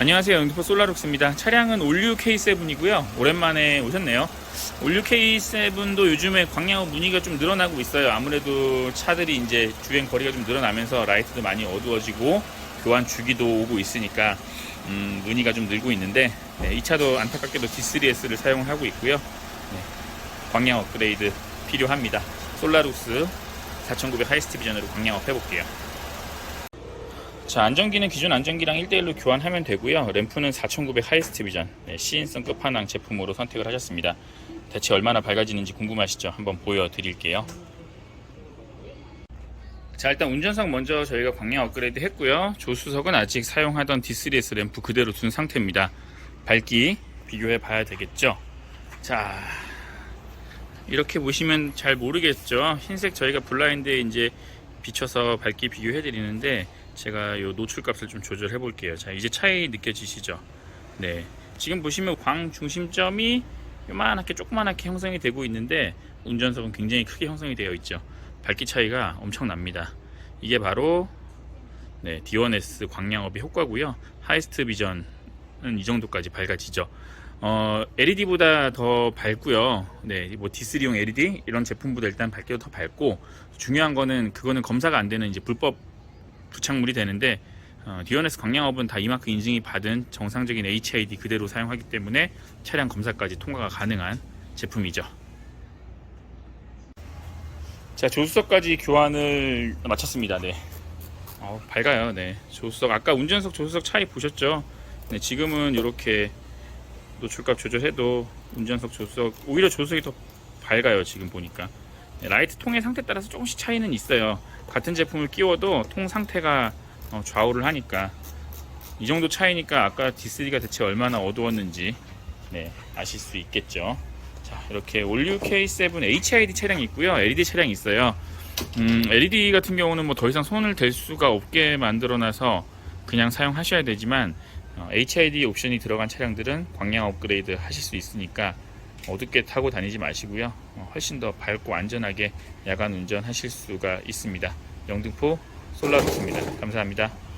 안녕하세요. 영등포 솔라룩스입니다. 차량은 올류 K7이고요. 오랜만에 오셨네요. 올류 K7도 요즘에 광양호 문의가 좀 늘어나고 있어요. 아무래도 차들이 이제 주행 거리가 좀 늘어나면서 라이트도 많이 어두워지고 교환 주기도 오고 있으니까 음, 문의가 좀 늘고 있는데 네, 이 차도 안타깝게도 D3S를 사용하고 있고요. 네, 광양 업그레이드 필요합니다. 솔라룩스 4900 하이스트 비전으로 광양업 해볼게요. 자, 안전기는 기존 안전기랑 1대1로 교환하면 되고요. 램프는 4900 하이스트 비전, 네, 시인성 끝판왕 제품으로 선택을 하셨습니다. 대체 얼마나 밝아지는지 궁금하시죠? 한번 보여드릴게요. 자, 일단 운전석 먼저 저희가 광량 업그레이드 했고요. 조수석은 아직 사용하던 D3S 램프 그대로 둔 상태입니다. 밝기 비교해 봐야 되겠죠? 자, 이렇게 보시면 잘 모르겠죠? 흰색 저희가 블라인드에 이제 비춰서 밝기 비교해 드리는데 제가 요 노출 값을 좀 조절해 볼게요. 자, 이제 차이 느껴지시죠? 네. 지금 보시면 광 중심점이 요만하게 조그만하게 형성이 되고 있는데 운전석은 굉장히 크게 형성이 되어 있죠. 밝기 차이가 엄청납니다. 이게 바로 네, D1S 광량업의 효과고요. 하이스트 비전은 이 정도까지 밝아지죠. 어, LED보다 더 밝고요. 네, 뭐 D3용 LED 이런 제품보다 일단 밝기도 더 밝고 중요한 거는 그거는 검사가 안 되는 이제 불법 부착물이 되는데 어, D1S 광량업은 다 이마크 인증이 받은 정상적인 HID 그대로 사용하기 때문에 차량 검사까지 통과가 가능한 제품이죠. 자 조수석까지 교환을 마쳤습니다. 네. 어, 밝아요. 네. 조수석 아까 운전석 조수석 차이 보셨죠? 네, 지금은 이렇게 노출값 조절해도 운전석 조수석 오히려 조수석이 더 밝아요. 지금 보니까 네, 라이트 통의 상태 따라서 조금씩 차이는 있어요. 같은 제품을 끼워도 통 상태가 어, 좌우를 하니까 이 정도 차이니까 아까 D3가 대체 얼마나 어두웠는지 네, 아실 수 있겠죠. 자, 이렇게 올류 K7 HID 차량이 있고요. LED 차량이 있어요. 음, LED 같은 경우는 뭐 더 이상 손을 댈 수가 없게 만들어놔서 그냥 사용하셔야 되지만 어, HID 옵션이 들어간 차량들은 광량 업그레이드 하실 수 있으니까 어둡게 타고 다니지 마시고요. 어, 훨씬 더 밝고 안전하게 야간 운전하실 수가 있습니다. 영등포 솔라루스입니다. 감사합니다.